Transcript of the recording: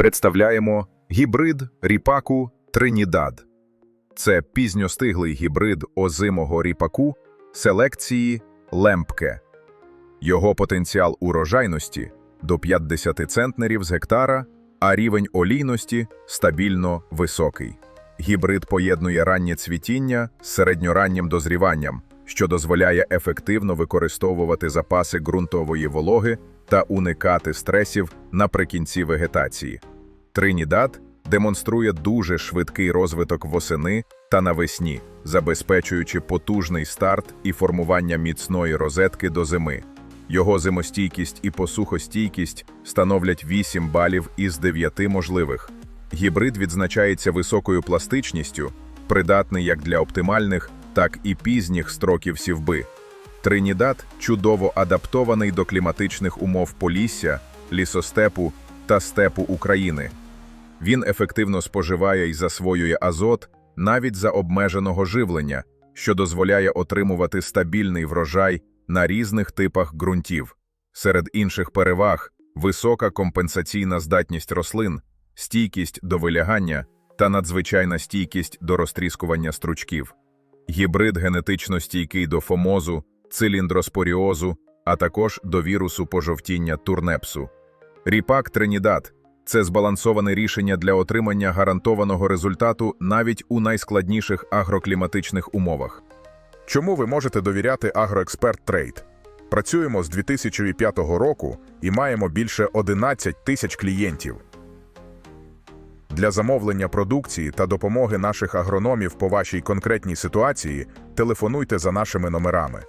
Представляємо гібрид ріпаку Тринідад. Це пізньостиглий гібрид озимого ріпаку селекції Лемпке. Його потенціал урожайності до 50 центнерів з гектара, а рівень олійності стабільно високий. Гібрид поєднує раннє цвітіння з середньораннім дозріванням, що дозволяє ефективно використовувати запаси ґрунтової вологи та уникати стресів наприкінці вегетації. Тринідад демонструє дуже швидкий розвиток восени та навесні, забезпечуючи потужний старт і формування міцної розетки до зими. Його зимостійкість і посухостійкість становлять 8 балів із 9 можливих. Гібрид відзначається високою пластичністю, придатний як для оптимальних, так і пізніх строків сівби. Тринідад чудово адаптований до кліматичних умов Полісся, лісостепу та степу України. Він ефективно споживає і засвоює азот навіть за обмеженого живлення, що дозволяє отримувати стабільний врожай на різних типах ґрунтів. Серед інших переваг висока компенсаційна здатність рослин, стійкість до вилягання та надзвичайна стійкість до розтріскування стручків. Гібрид генетично стійкий до фомозу, циліндроспоріозу, а також до вірусу пожовтіння турнепсу. Ріпак Тринідад це збалансоване рішення для отримання гарантованого результату навіть у найскладніших агрокліматичних умовах. Чому ви можете довіряти Агроексперт Трейд? Працюємо з 2005 року і маємо більше 11 тисяч клієнтів. Для замовлення продукції та допомоги наших агрономів по вашій конкретній ситуації телефонуйте за нашими номерами.